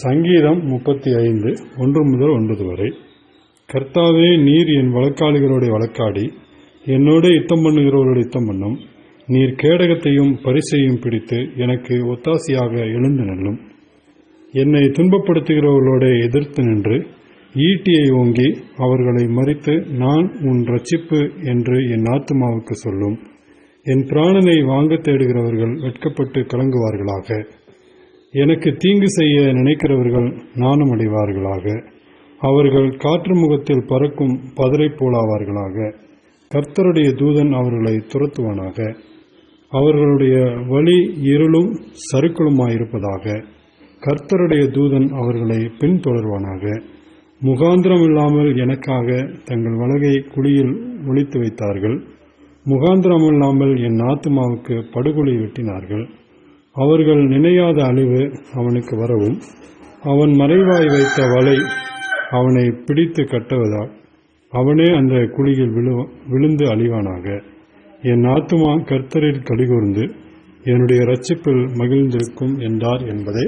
சங்கீதம் முப்பத்தி ஐந்து ஒன்று முதல் ஒன்பது வரை. கர்த்தாவே நீர் என் வழக்காளிகளுடைய வழக்காடி என்னோட யுத்தம் பண்ணுகிறவர்களோட யுத்தம் பண்ணும். நீர் கேடகத்தையும் பரிசையும் பிடித்து எனக்கு ஒத்தாசையாக எழுந்து நில்லும். என்னை துன்பப்படுத்துகிறவர்களோட எதிர்த்து நின்று ஈட்டியை ஓங்கி அவர்களை மறித்து நான் உன் ரட்சிப்பு என்று என் ஆத்துமாவுக்கு சொல்லும். என் பிராணனை வாங்க தேடுகிறவர்கள் வெட்கப்பட்டு கலங்குவார்களாக. எனக்கு தீங்கு செய்ய நினைக்கிறவர்கள் நாணம் அடைவார்களாக. அவர்கள் காற்று முகத்தில் பறக்கும் பதரை போலாவார்களாக. கர்த்தருடைய தூதன் அவர்களை துரத்துவானாக. அவர்களுடைய வழி இருளும் சறுக்களுமாயிருப்பதாக கர்த்தருடைய தூதன் அவர்களை பின்தொடர்வானாக. முகாந்திரம் இல்லாமல் எனக்காக தங்கள் வலகை குழியில் ஒழித்து வைத்தார்கள். முகாந்திரம் இல்லாமல் என் ஆத்மாவுக்கு படுகொலை வெட்டினார்கள். அவர்கள் நினையாத அழிவு அவனுக்கு வரவும் அவன் மறைவாய் வைத்த வலை அவனை பிடித்து கட்டுவதால் அவனே அந்த குழியில் விழு விழுந்து அழிவானாக. என் ஆத்துமா கர்த்தரில் கலிகூர்ந்து என்னுடைய ரட்சிப்பில் மகிழ்ந்திருக்கும் என்றார் என்பதை